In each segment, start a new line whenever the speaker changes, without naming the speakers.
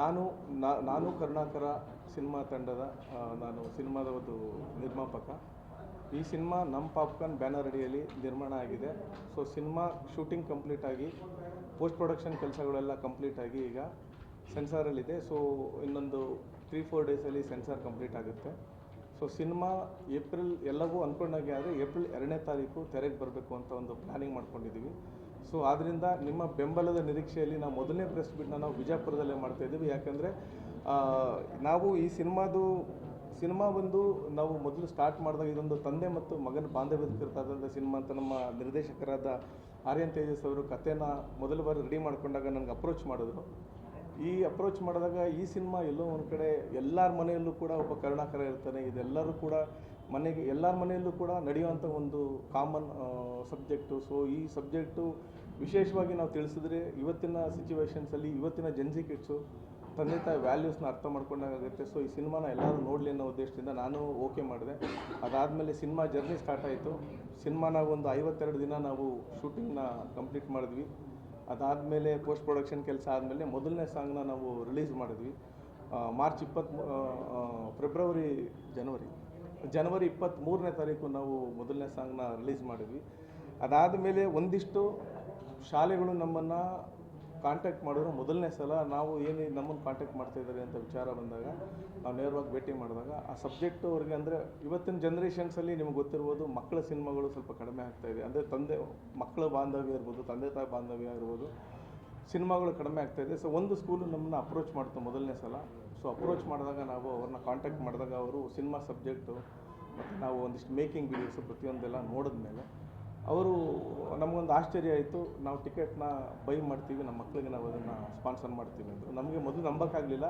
ನಾನು ನಾನು ಕರುಣಾಕರ ಸಿನಿಮಾ ತಂಡದ ನಾನು ಸಿನಿಮಾದ ಒಂದು ನಿರ್ಮಾಪಕ. ಈ ಸಿನಿಮಾ ನಮ್ಮ ಪಾಪ್ಕಾರ್ನ್ ಬ್ಯಾನರ್ ಅಡಿಯಲ್ಲಿ ನಿರ್ಮಾಣ ಆಗಿದೆ. ಸೊ, ಸಿನಿಮಾ ಶೂಟಿಂಗ್ ಕಂಪ್ಲೀಟ್ ಆಗಿ, ಪೋಸ್ಟ್ ಪ್ರೊಡಕ್ಷನ್ ಕೆಲಸಗಳೆಲ್ಲ ಕಂಪ್ಲೀಟ್ ಆಗಿ ಈಗ ಸೆನ್ಸಾರಲ್ಲಿದೆ. ಸೊ, ಇನ್ನೊಂದು ತ್ರೀ ಫೋರ್ ಡೇಸಲ್ಲಿ ಸೆನ್ಸಾರ್ ಕಂಪ್ಲೀಟ್ ಆಗುತ್ತೆ. ಸೊ, ಸಿನಿಮಾ ಏಪ್ರಿಲ್ ಎಲ್ಲವೂ ಅಂದ್ಕೊಂಡಾಗೆ ಆದರೆ ಏಪ್ರಿಲ್ ಎರಡನೇ ತಾರೀಕು ತೆರೆಗೆ ಬರಬೇಕು ಅಂತ ಒಂದು ಪ್ಲ್ಯಾನಿಂಗ್ ಮಾಡ್ಕೊಂಡಿದ್ದೀವಿ ಸೊ ಆದ್ದರಿಂದ ನಿಮ್ಮ ಬೆಂಬಲದ ನಿರೀಕ್ಷೆಯಲ್ಲಿ ನಾವು ಮೊದಲನೇ ಪ್ರೆಸ್ ಮೀಟ್ನ ನಾವು ವಿಜಯಪುರದಲ್ಲೇ ಮಾಡ್ತಾ ಇದ್ದೀವಿ. ಯಾಕಂದರೆ ನಾವು ಈ ಸಿನಿಮಾದು, ಸಿನಿಮಾ ಬಂದು ನಾವು ಮೊದಲು ಸ್ಟಾರ್ಟ್ ಮಾಡಿದಾಗ ಇದೊಂದು ತಂದೆ ಮತ್ತು ಮಗನ ಬಾಂಧವ್ಯದ ಕುರಿತಾದಂಥ ಸಿನಿಮಾ ಅಂತ ನಮ್ಮ ನಿರ್ದೇಶಕರಾದ ಆರ್ಯನ್ ತೇಜಸ್ ಅವರು ಕಥೆನ ಮೊದಲ ಬಾರಿ ರೆಡಿ ಮಾಡಿಕೊಂಡಾಗ ನನಗೆ ಅಪ್ರೋಚ್ ಮಾಡಿದ್ರು. ಈ ಅಪ್ರೋಚ್ ಮಾಡಿದಾಗ ಈ ಸಿನಿಮಾ ಎಲ್ಲೋ ಒಂದು ಕಡೆ ಎಲ್ಲರ ಮನೆಯಲ್ಲೂ ಕೂಡ ಒಬ್ಬ ಕರುಣಾಕರ ಇರ್ತಾನೆ. ಇದೆಲ್ಲರೂ ಕೂಡ ಮನೆಗೆ, ಎಲ್ಲರ ಮನೆಯಲ್ಲೂ ಕೂಡ ನಡೆಯುವಂಥ ಒಂದು ಕಾಮನ್ ಸಬ್ಜೆಕ್ಟು ಸೊ ಈ ಸಬ್ಜೆಕ್ಟು ವಿಶೇಷವಾಗಿ ನಾವು ತಿಳಿಸಿದ್ರೆ ಇವತ್ತಿನ ಸಿಚುವೇಶನ್ಸಲ್ಲಿ ಇವತ್ತಿನ ಜನ್ಸಿ ಕಿಡ್ಸು ತಂದೆ ತಾಯಿ ವ್ಯಾಲ್ಯೂಸ್ನ ಅರ್ಥ ಮಾಡ್ಕೊಂಡಾಗುತ್ತೆ. ಸೊ ಈ ಸಿನಿಮಾನ ಎಲ್ಲರೂ ನೋಡಲಿ ಅನ್ನೋ ಉದ್ದೇಶದಿಂದ ನಾನು ಓಕೆ ಮಾಡಿದೆ. ಅದಾದಮೇಲೆ ಸಿನಿಮಾ ಜರ್ನಿ ಸ್ಟಾರ್ಟ್ ಆಯಿತು. ಸಿನಿಮಾನ ಒಂದು ಐವತ್ತೆರಡು ದಿನ ನಾವು ಶೂಟಿಂಗ್ನ ಕಂಪ್ಲೀಟ್ ಮಾಡಿದ್ವಿ. ಅದಾದಮೇಲೆ ಪೋಸ್ಟ್ ಪ್ರೊಡಕ್ಷನ್ ಕೆಲಸ ಆದಮೇಲೆ ಮೊದಲನೇ ಸಾಂಗ್ನ ನಾವು ರಿಲೀಸ್ ಮಾಡಿದ್ವಿ. ಮಾರ್ಚ್ ಇಪ್ಪತ್ತ್ ಫೆಬ್ರವರಿ ಜನವರಿ ಜನವರಿ ಇಪ್ಪತ್ತ್ಮೂರನೇ ತಾರೀಕು ನಾವು ಮೊದಲನೇ ಸಾಂಗ್ನ ರಿಲೀಸ್ ಮಾಡಿದ್ವಿ. ಅದಾದಮೇಲೆ ಒಂದಿಷ್ಟು ಶಾಲೆಗಳು ನಮ್ಮನ್ನು ಕಾಂಟ್ಯಾಕ್ಟ್ ಮಾಡಿದ್ರು. ಮೊದಲನೇ ಸಲ ನಾವು ಏನು ನಮ್ಮನ್ನು ಕಾಂಟ್ಯಾಕ್ಟ್ ಮಾಡ್ತಾ ಇದ್ದಾರೆ ಅಂತ ವಿಚಾರ ಬಂದಾಗ, ನಾವು ನೇರವಾಗಿ ಭೇಟಿ ಮಾಡಿದಾಗ, ಆ ಸಬ್ಜೆಕ್ಟ್ ಅವ್ರಿಗೆ ಅಂದರೆ ಇವತ್ತಿನ ಜನ್ರೇಷನ್ಸಲ್ಲಿ ನಿಮ್ಗೆ ಗೊತ್ತಿರ್ಬೋದು, ಮಕ್ಕಳ ಸಿನಿಮಾಗಳು ಸ್ವಲ್ಪ ಕಡಿಮೆ ಆಗ್ತಾ ಇದೆ. ಅಂದರೆ ತಂದೆ, ಮಕ್ಕಳ ಬಾಂಧವ್ಯ ಇರ್ಬೋದು, ತಂದೆ ತಾಯಿ ಬಾಂಧವ್ಯ ಇರ್ಬೋದು, ಸಿನಿಮಾಗಳು ಕಡಿಮೆ ಆಗ್ತಾ ಇದೆ. ಸೊ ಒಂದು ಸ್ಕೂಲು ನಮ್ಮನ್ನ ಅಪ್ರೋಚ್ ಮಾಡ್ತು ಮೊದಲನೇ ಸಲ. ಸೊ ಅಪ್ರೋಚ್ ಮಾಡಿದಾಗ ನಾವು ಅವ್ರನ್ನ ಕಾಂಟ್ಯಾಕ್ಟ್ ಮಾಡಿದಾಗ ಅವರು ಸಿನಿಮಾ ಸಬ್ಜೆಕ್ಟು ಮತ್ತು ನಾವು ಒಂದಿಷ್ಟು ಮೇಕಿಂಗ್ ವೀಡಿಯೋಸು ಪ್ರತಿಯೊಂದೆಲ್ಲ ನೋಡಿದ್ಮೇಲೆ ಅವರು ನಮಗೊಂದು ಆಶ್ಚರ್ಯ ಆಯಿತು. ನಾವು ಟಿಕೆಟ್ನ ಬೈ ಮಾಡ್ತೀವಿ, ನಮ್ಮ ಮಕ್ಕಳಿಗೆ ನಾವು ಅದನ್ನು ಸ್ಪಾನ್ಸರ್ ಮಾಡ್ತೀವಿ ಅಂದರು. ನಮಗೆ ಮೊದಲು ನಂಬೋಕ್ಕಾಗಲಿಲ್ಲ,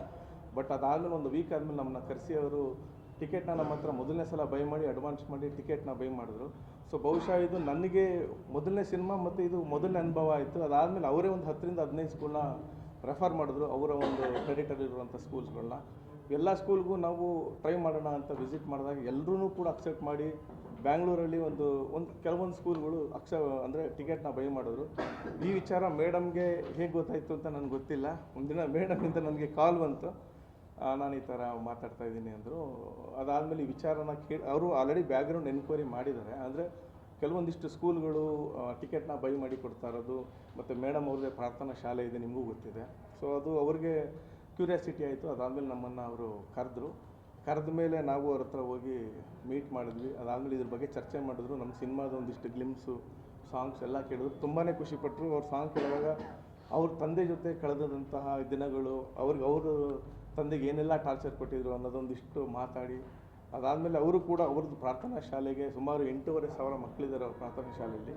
ಬಟ್ ಅದಾದಮೇಲೆ ಒಂದು ವೀಕ್ ಆದಮೇಲೆ ನಮ್ಮನ್ನ ಕರೆಸಿ ಅವರು ಟಿಕೆಟ್ನ ನಮ್ಮ ಹತ್ರ ಮೊದಲನೇ ಸಲ ಬೈ ಮಾಡಿ ಅಡ್ವಾನ್ಸ್ ಮಾಡಿ ಟಿಕೆಟ್ನ ಬೈ ಮಾಡಿದ್ರು. ಸೊ ಬಹುಶಃ ಇದು ನನಗೆ ಮೊದಲನೇ ಸಿನಿಮಾ ಮತ್ತು ಇದು ಮೊದಲನೇ ಅನುಭವ ಆಯಿತು. ಅದಾದಮೇಲೆ ಅವರೇ ಒಂದು ಹತ್ತರಿಂದ ಹದಿನೈದು ಸ್ಕೂಲ್ನ ರೆಫರ್ ಮಾಡಿದ್ರು, ಅವರ ಒಂದು ಕ್ರೆಡಿಟಲ್ಲಿರುವಂಥ ಸ್ಕೂಲ್ಸ್ಗಳನ್ನ ಎಲ್ಲ ಸ್ಕೂಲ್ಗೂ ನಾವು ಟ್ರೈ ಮಾಡೋಣ ಅಂತ ವಿಸಿಟ್ ಮಾಡಿದಾಗ ಎಲ್ಲರೂ ಕೂಡ ಅಕ್ಸೆಪ್ಟ್ ಮಾಡಿ ಬ್ಯಾಂಗ್ಳೂರಲ್ಲಿ ಒಂದು ಒಂದು ಕೆಲವೊಂದು ಸ್ಕೂಲ್ಗಳು ಅಕ್ಷ, ಅಂದರೆ ಟಿಕೆಟ್ನ ಬೈ ಮಾಡಿದ್ರು. ಈ ವಿಚಾರ ಮೇಡಮ್ಗೆ ಹೇಗೆ ಗೊತ್ತಾಯಿತು ಅಂತ ನನಗೆ ಗೊತ್ತಿಲ್ಲ. ಒಂದಿನ ಮೇಡಮಿಂದ ನನಗೆ ಕಾಲ್ ಬಂತು. ನಾನು ಈ ಥರ ಮಾತಾಡ್ತಾ ಇದ್ದೀನಿ ಅಂದರು. ಅದಾದಮೇಲೆ ಈ ವಿಚಾರನ ಕೇಳಿ ಅವರು ಆಲ್ರೆಡಿ ಬ್ಯಾಕ್ಗ್ರೌಂಡ್ ಎನ್ಕ್ವೈರಿ ಮಾಡಿದ್ದಾರೆ. ಅಂದರೆ ಕೆಲವೊಂದಿಷ್ಟು ಸ್ಕೂಲ್ಗಳು ಟಿಕೆಟ್ನ ಬೈ ಮಾಡಿ ಕೊಡ್ತಾ ಇರೋದು, ಮತ್ತು ಮೇಡಮ್ ಅವ್ರದ್ದೇ ಪ್ರಾರ್ಥನಾ ಶಾಲೆ ಇದೆ, ನಿಮಗೂ ಗೊತ್ತಿದೆ. ಸೊ ಅದು ಅವ್ರಿಗೆ ಕ್ಯೂರಿಯಾಸಿಟಿ ಆಯಿತು. ಅದಾದಮೇಲೆ ನಮ್ಮನ್ನು ಅವರು ಕರೆದ್ರು. ಕರೆದ ಮೇಲೆ ನಾವು ಅವ್ರ ಹತ್ರ ಹೋಗಿ ಮೀಟ್ ಮಾಡಿದ್ವಿ. ಅದಾದಮೇಲೆ ಇದ್ರ ಬಗ್ಗೆ ಚರ್ಚೆ ಮಾಡಿದ್ರು. ನಮ್ಮ ಸಿನಿಮಾದ ಒಂದಿಷ್ಟು ಗ್ಲಿಮ್ಸು ಸಾಂಗ್ಸ್ ಎಲ್ಲ ಕೇಳಿದ್ರು. ತುಂಬಾ ಖುಷಿಪಟ್ಟರು ಅವ್ರ ಸಾಂಗ್ ಕೇಳುವಾಗ ಅವ್ರ ತಂದೆ ಜೊತೆ ಕಳೆದಂತಹ ದಿನಗಳು, ಅವ್ರಿಗೆ ಅವರು ತಂದೆಗೆ ಏನೆಲ್ಲ ಟಾರ್ಚರ್ ಕೊಟ್ಟಿದ್ರು ಅನ್ನೋದೊಂದಿಷ್ಟು ಮಾತಾಡಿ, ಅದಾದಮೇಲೆ ಅವರು ಕೂಡ ಅವ್ರದ್ದು ಪ್ರಾರ್ಥನಾ ಶಾಲೆಗೆ ಸುಮಾರು ಎಂಟೂವರೆ ಸಾವಿರ ಮಕ್ಕಳಿದ್ದಾರೆ ಅವ್ರ ಪ್ರಾರ್ಥನಾ ಶಾಲೆಯಲ್ಲಿ.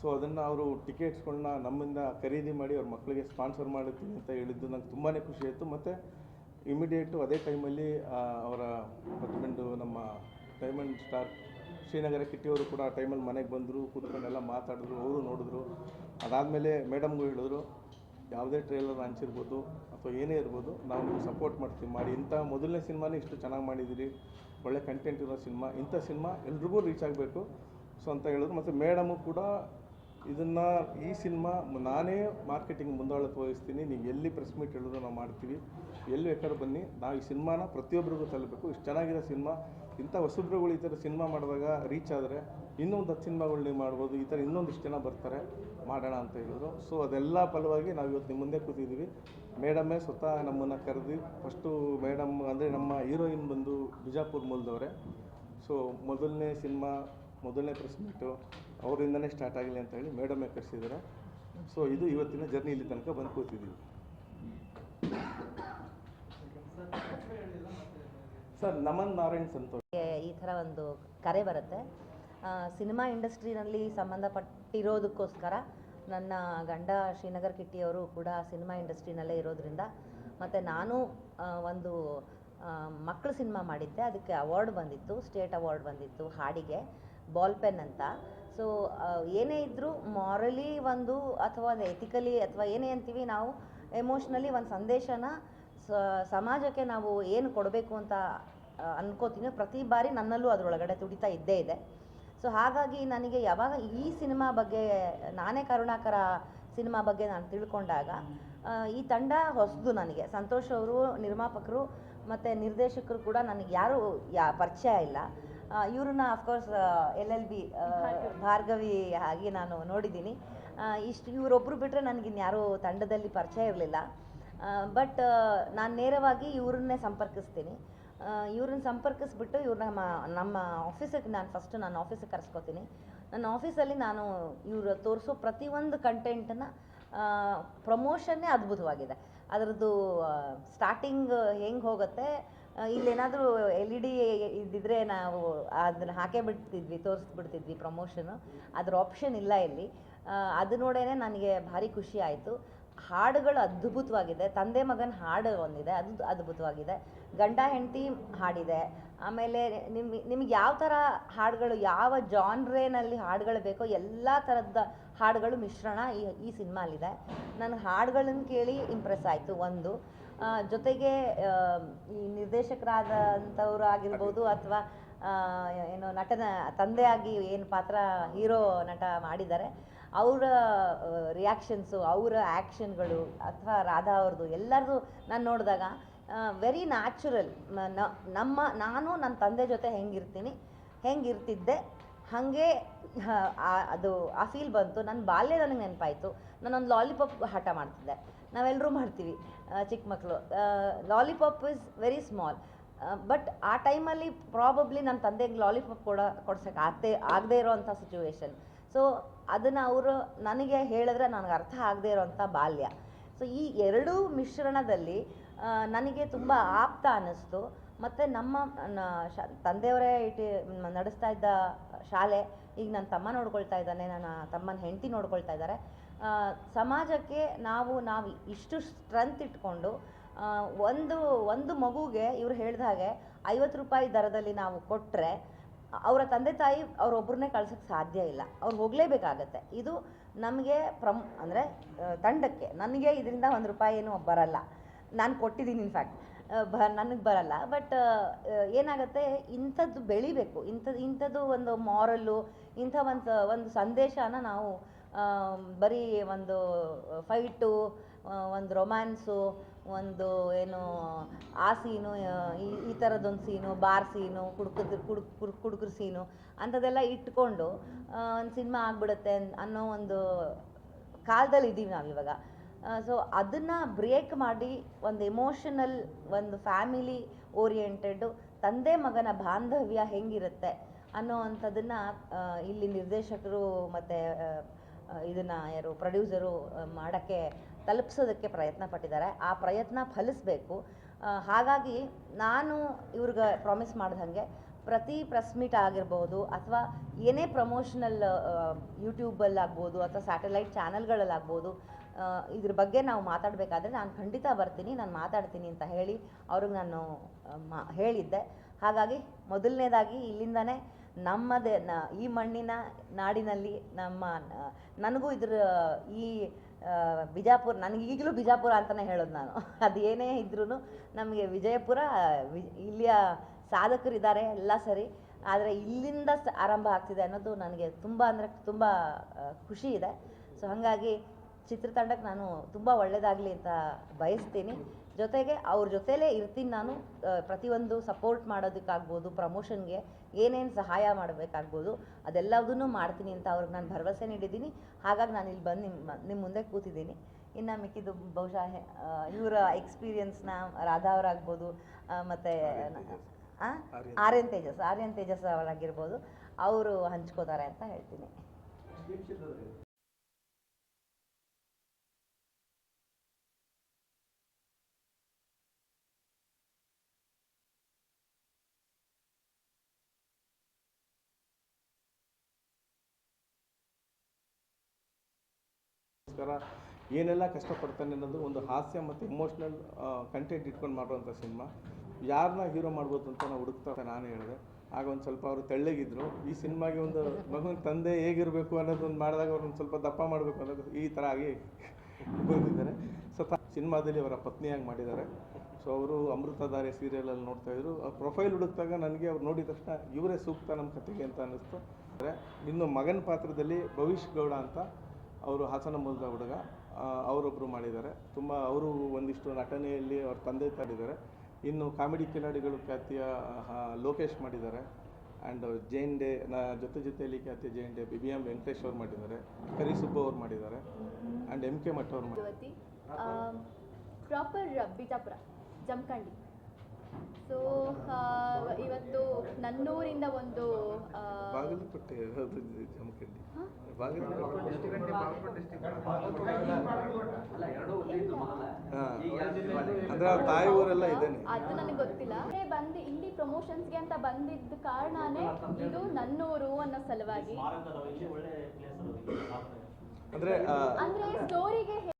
ಸೊ ಅದನ್ನು ಅವರು ಟಿಕೆಟ್ಸ್ಗಳನ್ನ ನಮ್ಮಿಂದ ಖರೀದಿ ಮಾಡಿ ಅವ್ರ ಮಕ್ಕಳಿಗೆ ಸ್ಪಾನ್ಸರ್ ಮಾಡುತ್ತೀನಿ ಅಂತ ಹೇಳಿದ್ದು ನಂಗೆ ತುಂಬಾ ಖುಷಿ ಆಯಿತು. ಮತ್ತು ಇಮಿಡಿಯೇಟು ಅದೇ ಟೈಮಲ್ಲಿ ಅವರ ಹಸ್ಬೆಂಡು, ನಮ್ಮ ಡೈಮಂಡ್ ಸ್ಟಾರ್ ಶ್ರೀನಗರ ಕಿಟ್ಟಿಯವರು ಕೂಡ ಆ ಟೈಮಲ್ಲಿ ಮನೆಗೆ ಬಂದರು ಕೂತ್ಕೊಂಡೆಲ್ಲ ಮಾತಾಡಿದ್ರು, ಅವರು ನೋಡಿದ್ರು. ಅದಾದಮೇಲೆ ಮೇಡಮ್ಗೂ ಹೇಳಿದ್ರು, ಯಾವುದೇ ಟ್ರೇಲರ್ ಹಂಚಿರ್ಬೋದು ಅಥವಾ ಏನೇ ಇರ್ಬೋದು, ನಾವು ನಿಮ್ಗೆ ಸಪೋರ್ಟ್ ಮಾಡ್ತೀವಿ, ಮಾಡಿ. ಇಂಥ ಮೊದಲನೇ ಸಿನಿಮಾನೇ ಇಷ್ಟು ಚೆನ್ನಾಗಿ ಮಾಡಿದ್ದೀರಿ, ಒಳ್ಳೆ ಕಂಟೆಂಟ್ ಇರೋ ಸಿನಿಮಾ, ಇಂಥ ಸಿನಿಮಾ ಎಲ್ರಿಗೂ ರೀಚ್ ಆಗಬೇಕು, ಸೊ ಅಂತ ಹೇಳಿದ್ರು. ಮತ್ತು ಮೇಡಮು ಕೂಡ ಇದನ್ನು ಈ ಸಿನಿಮಾ ನಾನೇ ಮಾರ್ಕೆಟಿಂಗ್ ಮುಂದಾಳತ್ವ ವಹಿಸ್ತೀನಿ, ನೀವು ಎಲ್ಲಿ ಪ್ರೆಸ್ ಮೀಟ್ ಹೇಳಿದ್ರು ನಾವು ಮಾಡ್ತೀವಿ. ಎಲ್ಲಿ ಬೇಕಾದ್ರೂ ಬನ್ನಿ. ನಾವು ಈ ಸಿನಿಮಾನ ಪ್ರತಿಯೊಬ್ಬರಿಗೂ ತಲುಪಬೇಕು. ಇಷ್ಟು ಚೆನ್ನಾಗಿರೋ ಸಿನಿಮಾ, ಇಂಥ ಹೊಸಬ್ರುಗಳು ಈ ಥರ ಸಿನಿಮಾ ಮಾಡಿದಾಗ ರೀಚ್ ಆದರೆ ಇನ್ನೊಂದು ಹತ್ತು ಸಿನಿಮಾಗಳು ನೀವು ಮಾಡ್ಬೋದು, ಈ ಥರ ಇನ್ನೊಂದಿಷ್ಟು ಜನ ಬರ್ತಾರೆ, ಮಾಡೋಣ ಅಂತ ಹೇಳಿದ್ರು. ಸೊ ಅದೆಲ್ಲ ಫಲವಾಗಿ ನಾವು ಇವತ್ತು ನಿಮ್ಮ ಮುಂದೆ ಕೂತಿದ್ದೀವಿ ಮೇಡಮೇ ಸ್ವತಃ ನಮ್ಮನ್ನು ಕರೆದು ಫಸ್ಟು ಮೇಡಮ್ ಅಂದರೆ ನಮ್ಮ ಹೀರೋಯಿನ್ ಬಂದು ಬಿಜಾಪುರ್ ಮೂಲದವರೇ. ಸೊ ಮೊದಲನೇ ಸಿನಿಮಾ, ಮೊದಲನೇ ಪ್ರೆಸ್ ಮೀಟು ಅವರಿಂದನೇ ಸ್ಟಾರ್ಟ್ ಆಗಲಿ ಅಂತ ಹೇಳಿ ಮೇಡಮ್ ಕರೆಸಿದ್ದಾರೆ ಸೊ ಇದು ಇವತ್ತಿನ ಜರ್ನಿ ಇಲ್ಲಿ ತನಕ ಬಂದು ಕೂತಿದ್ದೀವಿ. ಸರ್ ನಮನ್ ನಾರಾಯಣ್ ಸಂತೋಷ್.
ಈ ಥರ ಒಂದು ಕರೆ ಬರುತ್ತೆ. ಸಿನಿಮಾ ಇಂಡಸ್ಟ್ರಿನಲ್ಲಿ ಸಂಬಂಧಪಟ್ಟಿರೋದಕ್ಕೋಸ್ಕರ ನನ್ನ ಗಂಡ ಶ್ರೀನಗರ್ ಕಿಟ್ಟಿಯವರು ಕೂಡ ಸಿನಿಮಾ ಇಂಡಸ್ಟ್ರಿನಲ್ಲೇ ಇರೋದ್ರಿಂದ ಮತ್ತು ನಾನು ಒಂದು ಮಕ್ಕಳ ಸಿನಿಮಾ ಮಾಡಿದ್ದೆ. ಅದಕ್ಕೆ ಅವಾರ್ಡ್ ಬಂದಿತ್ತು ಸ್ಟೇಟ್ ಅವಾರ್ಡ್ ಬಂದಿತ್ತು, ಹಾಡಿಗೆ ಬಾಲ್ ಪೆನ್ ಅಂತ. ಸೊ ಏನೇ ಇದ್ದರೂ ಮಾರಲಿ ಒಂದು ಅಥವಾ ಒಂದು ಎಥಿಕಲಿ ಅಥವಾ ಏನೇ ಅಂತೀವಿ ನಾವು ಎಮೋಷ್ನಲಿ ಒಂದು ಸಂದೇಶನ ಸಮಾಜಕ್ಕೆ ನಾವು ಏನು ಕೊಡಬೇಕು ಅಂತ ಅನ್ಕೋತೀನಿ ಪ್ರತಿ ಬಾರಿ ನನ್ನಲ್ಲೂ ಅದರೊಳಗಡೆ ತುಡಿತಾ ಇದ್ದೇ ಇದೆ. ಸೊ ಹಾಗಾಗಿ ನನಗೆ ಯಾವಾಗ ಈ ಸಿನಿಮಾ ಬಗ್ಗೆ, ನಾನೇ ಕರುಣಾಕರ ಸಿನಿಮಾ ಬಗ್ಗೆ ನಾನು ತಿಳ್ಕೊಂಡಾಗ ಈ ತಂಡ ಹೊಸದು ನನಗೆ. ಸಂತೋಷ್ ಅವರು, ನಿರ್ಮಾಪಕರು ಮತ್ತು ನಿರ್ದೇಶಕರು ಕೂಡ ನನಗೆ ಯಾರೂ ಯಾ, ಪರಿಚಯ ಇಲ್ಲ. ಇವ್ರನ್ನ of course L L B Bhargavi. ಆಗಿ ನಾನು ನೋಡಿದ್ದೀನಿ. ಇಷ್ಟು ಇವರೊಬ್ಬರು ಬಿಟ್ಟರೆ ನನಗಿನ್ಯಾರೂ ತಂಡದಲ್ಲಿ ಪರಿಚಯ ಇರಲಿಲ್ಲ. ಬಟ್ ನಾನು ನೇರವಾಗಿ ಇವ್ರನ್ನೇ ಸಂಪರ್ಕಿಸ್ತೀನಿ. ಇವ್ರನ್ನ ಸಂಪರ್ಕಿಸ್ಬಿಟ್ಟು ಇವ್ರನ್ನ ನಮ್ಮ ನಮ್ಮ ಆಫೀಸಿಗೆ ನಾನು ಫಸ್ಟು ನಾನು ಆಫೀಸಿಗೆ ಕರೆಸ್ಕೊತೀನಿ. ನನ್ನ ಆಫೀಸಲ್ಲಿ ನಾನು ಇವರು ತೋರಿಸೋ ಪ್ರತಿಯೊಂದು ಕಂಟೆಂಟನ್ನು ಪ್ರಮೋಷನ್ನೇ ಅದ್ಭುತವಾಗಿದೆ. ಅದರದ್ದು ಸ್ಟಾರ್ಟಿಂಗ್ ಹೆಂಗೆ ಹೋಗುತ್ತೆ ಇಲ್ಲೇನಾದರೂ ಎಲ್ ಇ ಡಿ ಇದ್ದಿದ್ರೆ ನಾವು ಅದನ್ನು ಹಾಕೇ ಬಿಡ್ತಿದ್ವಿ, ತೋರಿಸ್ಬಿಡ್ತಿದ್ವಿ ಪ್ರಮೋಷನು ಅದ್ರ ಆಪ್ಷನ್ ಇಲ್ಲ ಇಲ್ಲಿ. ಅದು ನೋಡೇನೆ ನನಗೆ ಭಾರಿ ಖುಷಿ ಆಯಿತು. ಹಾಡುಗಳು ಅದ್ಭುತವಾಗಿದೆ. ತಂದೆ ಮಗನ ಹಾಡು ಒಂದಿದೆ, ಅದು ಅದ್ಭುತವಾಗಿದೆ. ಗಂಡ ಹೆಂಡತಿ ಹಾಡಿದೆ. ಆಮೇಲೆ ನಿಮ್, ನಿಮ್ಗೆ ಯಾವ ಥರ ಹಾಡುಗಳು, ಯಾವ ಜಾನ್ರೇನಲ್ಲಿ ಹಾಡುಗಳು ಬೇಕೋ ಎಲ್ಲ ಥರದ ಹಾಡುಗಳು ಮಿಶ್ರಣ ಈ ಈ ಸಿನಿಮಾಲಿದೆ. ನನ್ನ ಹಾಡುಗಳನ್ನು ಕೇಳಿ ಇಂಪ್ರೆಸ್ ಆಯಿತು ಒಂದು. ಜೊತೆಗೆ ಈ ನಿರ್ದೇಶಕರಾದಂಥವ್ರು ಆಗಿರ್ಬೋದು ಅಥವಾ ಏನು ನಟನ, ತಂದೆಯಾಗಿ ಏನು ಪಾತ್ರ, ಹೀರೋ ನಟ ಮಾಡಿದ್ದಾರೆ, ಅವರ ರಿಯಾಕ್ಷನ್ಸು ಅವರ ಆ್ಯಕ್ಷನ್ಗಳು ಅಥವಾ ರಾಧಾ ಅವ್ರದ್ದು ಎಲ್ಲರದು ನಾನು ನೋಡಿದಾಗ ವೆರಿ ನ್ಯಾಚುರಲ್ ನಮ್ಮ, ನಾನು ನನ್ನ ತಂದೆ ಜೊತೆ ಹೆಂಗಿರ್ತೀನಿ, ಹೆಂಗಿರ್ತಿದ್ದೆ, ಹಾಗೆ ಅದು, ಆ ಫೀಲ್ ಬಂತು. ನನ್ನ ಬಾಲ್ಯ ನನಗೆ ನೆನಪಾಯಿತು. ನಾನೊಂದು ಲಾಲಿಪಾಪ್ ಹಠ ಮಾಡ್ತಿದ್ದೆ. ನಾವೆಲ್ಲರೂ ಮಾಡ್ತೀವಿ ಚಿಕ್ಕ ಮಕ್ಕಳು lollipop is very small but ಆ ಟೈಮಲ್ಲಿ ಪ್ರಾಬಬ್ಲಿ ನನ್ನ ತಂದೆಗೆ ಲಾಲಿಪಾಪ್ ಕೊಡ, ಕೊಡ್ಸೋಕೆ ಆಗದೆ, ಆಗದೇ ಇರೋವಂಥ ಸಿಚುವೇಶನ್ ಸೊ ಅದನ್ನು ಅವರು ನನಗೆ ಹೇಳಿದ್ರೆ ನನಗೆ ಅರ್ಥ ಆಗದೇ ಇರೋವಂಥ ಬಾಲ್ಯ. ಸೊ ಈ ಎರಡೂ ಮಿಶ್ರಣದಲ್ಲಿ ನನಗೆ ತುಂಬ ಆಪ್ತ ಅನ್ನಿಸ್ತು. ಮತ್ತು ನಮ್ಮ ತಂದೆಯವರೇ ಇಟ್ಟು ನಡೆಸ್ತಾ ಇದ್ದ ಶಾಲೆ, ಈಗ ನನ್ನ ತಮ್ಮ ನೋಡ್ಕೊಳ್ತಾ ಇದ್ದಾನೆ ನನ್ನ ತಮ್ಮನ ಹೆಂಡತಿ ನೋಡ್ಕೊಳ್ತಾ ಇದ್ದಾರೆ. ಸಮಾಜಕ್ಕೆ ನಾವು ನಾವು ಇಷ್ಟು ಸ್ಟ್ರೆಂತ್ ಇಟ್ಕೊಂಡು ಒಂದು ಒಂದು ಮಗುಗೆ ಇವ್ರು ಹೇಳಿದ ಹಾಗೆ ಐವತ್ತು ರೂಪಾಯಿ ದರದಲ್ಲಿ ನಾವು ಕೊಟ್ಟರೆ ಅವರ ತಂದೆ ತಾಯಿ ಅವರೊಬ್ಬರನ್ನೇ ಕಳ್ಸೋಕ್ಕೆ ಸಾಧ್ಯ ಇಲ್ಲ. ಅವ್ರು ಹೋಗಲೇಬೇಕಾಗತ್ತೆ. ಇದು ನಮಗೆ ಪ್ರಮ್, ಅಂದರೆ ತಂಡಕ್ಕೆ. ನನಗೆ ಇದರಿಂದ ಒಂದು ರೂಪಾಯಿ ಏನು ಬರಲ್ಲ. ನಾನು ಕೊಟ್ಟಿದ್ದೀನಿ ಇನ್ಫ್ಯಾಕ್ಟ್ ಬ, ನನಗೆ ಬರಲ್ಲ. ಬಟ್ ಏನಾಗುತ್ತೆ, ಇಂಥದ್ದು ಬೆಳಿಬೇಕು. ಇಂಥದ್ದು ಇಂಥದ್ದು ಒಂದು ಮಾರಲ್ಲು ಇಂಥ ಒಂದು ಒಂದು ಸಂದೇಶನ ನಾವು ಬರೀ ಒಂದು ಫೈಟು ಒಂದು ರೊಮ್ಯಾನ್ಸು ಒಂದು ಏನು ಆ ಸೀನು ಈ ಈ ಥರದ್ದೊಂದು ಸೀನು ಬಾರ್ ಸೀನು ಕುಡ್ಕದ ಕುಡುಕ್ ಕುಡುಕ್ ಕುಡುಕ್ರ ಸೀನು ಅಂಥದ್ದೆಲ್ಲ ಇಟ್ಕೊಂಡು ಒಂದು ಸಿನಿಮಾ ಆಗ್ಬಿಡುತ್ತೆ ಅನ್- ಅನ್ನೋ ಒಂದು ಕಾಲದಲ್ಲಿ ಇದ್ದೀವಿ ನಾವು ಇವಾಗ. ಸೊ ಅದನ್ನು ಬ್ರೇಕ್ ಮಾಡಿ ಒಂದು ಎಮೋಷನಲ್ ಒಂದು ಫ್ಯಾಮಿಲಿ ಓರಿಯೆಂಟೆಡ್ ತಂದೆ ಮಗನ ಬಾಂಧವ್ಯ ಹೆಂಗಿರುತ್ತೆ ಅನ್ನೋ ಅಂಥದ್ದನ್ನು ಇಲ್ಲಿ ನಿರ್ದೇಶಕರು ಮತ್ತು ಇದನ್ನು ಯಾರು ಪ್ರೊಡ್ಯೂಸರು ಮಾಡೋಕ್ಕೆ ತಲುಪ್ಸೋದಕ್ಕೆ ಪ್ರಯತ್ನ ಪಟ್ಟಿದ್ದಾರೆ. ಆ ಪ್ರಯತ್ನ ಫಲಿಸಬೇಕು. ಹಾಗಾಗಿ ನಾನು ಇವ್ರಿಗೆ ಪ್ರಾಮಿಸ್ ಮಾಡ್ದಂಗೆ ಪ್ರತಿ ಪ್ರೆಸ್ ಮೀಟ್ ಆಗಿರ್ಬೋದು ಅಥವಾ ಏನೇ ಪ್ರಮೋಷನಲ್ ಯೂಟ್ಯೂಬಲ್ಲಾಗ್ಬೋದು ಅಥವಾ ಸ್ಯಾಟಲೈಟ್ ಚಾನಲ್ಗಳಲ್ಲಾಗ್ಬೋದು ಇದ್ರ ಬಗ್ಗೆ ನಾವು ಮಾತಾಡಬೇಕಾದ್ರೆ ನಾನು ಖಂಡಿತ ಬರ್ತೀನಿ, ನಾನು ಮಾತಾಡ್ತೀನಿ ಅಂತ ಹೇಳಿ ಅವ್ರಿಗೆ ನಾನು ಮಾ, ಹೇಳಿದ್ದೆ. ಹಾಗಾಗಿ ಮೊದಲನೇದಾಗಿ ಇಲ್ಲಿಂದನೇ ನಮ್ಮದೇ, ನ, ಈ ಮಣ್ಣಿನ ನಾಡಿನಲ್ಲಿ ನಮ್ಮ ನನಗೂ ಇದ್ರ, ಈ ಬಿಜಾಪುರ, ನನಗೆ ಈಗಲೂ ಬಿಜಾಪುರ ಅಂತಲೇ ಹೇಳೋದು ನಾನು. ಅದು ಏನೇ ಇದ್ರೂ ನಮಗೆ ವಿಜಯಪುರ, ವಿ, ಇಲ್ಲಿಯ ಸಾಧಕರಿದ್ದಾರೆ ಎಲ್ಲ ಸರಿ. ಆದರೆ ಇಲ್ಲಿಂದ ಆರಂಭ ಆಗ್ತಿದೆ ಅನ್ನೋದು ನನಗೆ ತುಂಬ ಅಂದರೆ ತುಂಬ ಖುಷಿ ಇದೆ. ಸೊ ಹಾಗಾಗಿ ಚಿತ್ರತಂಡಕ್ಕೆ ನಾನು ತುಂಬ ಒಳ್ಳೆಯದಾಗಲಿ ಅಂತ ಬಯಸ್ತೀನಿ. ಜೊತೆಗೆ ಅವ್ರ ಜೊತೆಲೇ ಇರ್ತೀನಿ ನಾನು ಪ್ರತಿಯೊಂದು ಸಪೋರ್ಟ್ ಮಾಡೋದಕ್ಕಾಗ್ಬೋದು ಪ್ರಮೋಷನ್ಗೆ ಏನೇನು ಸಹಾಯ ಮಾಡಬೇಕಾಗ್ಬೋದು ಅದೆಲ್ಲದನ್ನೂ ಮಾಡ್ತೀನಿ ಅಂತ ಅವ್ರಿಗೆ ನಾನು ಭರವಸೆ ನೀಡಿದ್ದೀನಿ. ಹಾಗಾಗಿ ನಾನು ಇಲ್ಲಿ ಬಂದು ನಿಮ್ಮ ನಿಮ್ಮ ಮುಂದೆ ಕೂತಿದ್ದೀನಿ. ಇನ್ನು ಮಿಕ್ಕಿದ್ದು ಬಹುಶಃ ಇವರ ಎಕ್ಸ್ಪೀರಿಯನ್ಸ್ನ ರಾಧಾ ಅವರಾಗ್ಬೋದು ಮತ್ತು.
ಆರ್ಯನ್
ತೇಜಸ್. ಆರ್ಯನ್ ತೇಜಸ್. ಅವರಾಗಿರ್ಬೋದು. ಅವರು ಹಂಚ್ಕೋತಾರೆ ಅಂತ ಹೇಳ್ತೀನಿ.
ಗೋಸ್ಕರ ಏನೆಲ್ಲ ಕಷ್ಟಪಡ್ತಾನೆ ಅನ್ನೋದು ಒಂದು ಹಾಸ್ಯ ಮತ್ತು ಇಮೋಷ್ನಲ್ ಕಂಟೆಂಟ್ ಇಟ್ಕೊಂಡು ಮಾಡುವಂಥ ಸಿನಿಮಾ. ಯಾರನ್ನ ಹೀರೋ ಮಾಡ್ಬೋದು ಅಂತ ನಾವು ಹುಡುಕ್ತಾ ನಾನು ಹೇಳಿದೆ. ಆಗ ಒಂದು ಸ್ವಲ್ಪ ಅವರು ತೆಳ್ಳಗಿದ್ರು. ಈ ಸಿನಿಮಾಗೆ ಒಂದು ಮಗುವಿನ ತಂದೆ ಹೇಗಿರಬೇಕು ಅನ್ನೋದು ಒಂದು ಮಾಡಿದಾಗ ಅವ್ರನ್ನ ಸ್ವಲ್ಪ ದಪ್ಪ ಮಾಡಬೇಕು ಅನ್ನೋದು ಈ ಥರ ಆಗಿ ಬಂದಿದ್ದಾರೆ. ಸೊ ಸಿನಿಮಾದಲ್ಲಿ ಅವರ ಪತ್ನಿಯಾಗಿ ಮಾಡಿದ್ದಾರೆ. ಸೊ ಅವರು ಅಮೃತಧಾರೆ ಸೀರಿಯಲಲ್ಲಿ ನೋಡ್ತಾ ಇದ್ರು. ಪ್ರೊಫೈಲ್ ಹುಡುಕ್ದಾಗ ನನಗೆ ಅವ್ರು ನೋಡಿದ ತಕ್ಷಣ ಇವರೇ ಸೂಕ್ತ ನಮ್ಮ ಕತೆಗೆ ಅಂತ ಅನ್ನಿಸ್ತು. ಇನ್ನು ಮಗನ ಪಾತ್ರದಲ್ಲಿ ಭವಿಷ್ ಗೌಡ ಅಂತ ಅವರು ಹಾಸನ ಮೂಲದ ಹುಡುಗ. ಅವರೊಬ್ಬರು ಮಾಡಿದ್ದಾರೆ. ತುಂಬ ಅವರು ಒಂದಿಷ್ಟು ನಟನೆಯಲ್ಲಿ ಅವ್ರ ತಂದೆ ತಾಡಿದ್ದಾರೆ ಇನ್ನು ಕಾಮಿಡಿ ಕಿಲಾಡಿಗಳು ಖ್ಯಾತಿಯ ಲೋಕೇಶ್ ಮಾಡಿದ್ದಾರೆ. ಆ್ಯಂಡ್ ಜೈನ್ ಡೇ, ನ, ಜೊತೆ ಜೊತೆಯಲ್ಲಿ ಖ್ಯಾತಿಯ ಜೈನ್ ಡೇ ಬಿ ಬಿ ಎಂ ವೆಂಕಟೇಶ್ ಅವ್ರು ಮಾಡಿದ್ದಾರೆ. ಕರಿಸುಬ್ಬ ಅವ್ರು ಮಾಡಿದ್ದಾರೆ. ಆ್ಯಂಡ್ ಎಂ ಕೆ ಮಠ ಅವ್ರು ಮಾಡಿದ್ದಾರೆ.
ಪ್ರಾಪರ್ ಬಿಜಾಪುರ, ಜಮಖಂಡಿ. ಸೊ ಇವತ್ತು ನನ್ನೂರಿಂದ ಒಂದು
ಬಾಗಲಕೋಟೆ ತಾಯಿ ಊರೆಲ್ಲ
ಅದು ನನಗೆ ಗೊತ್ತಿಲ್ಲ. ಬಂದು ಇಲ್ಲಿ ಪ್ರಮೋಷನ್ಸ್ಗೆ ಅಂತ ಬಂದಿದ್ದ ಕಾರಣನೇ ಇದು ನನ್ನೂರು ಅನ್ನೋ ಸಲುವಾಗಿ.
ಅಂದರೆ
ಅಂದ್ರೆ ಸ್ಟೋರಿಗೆ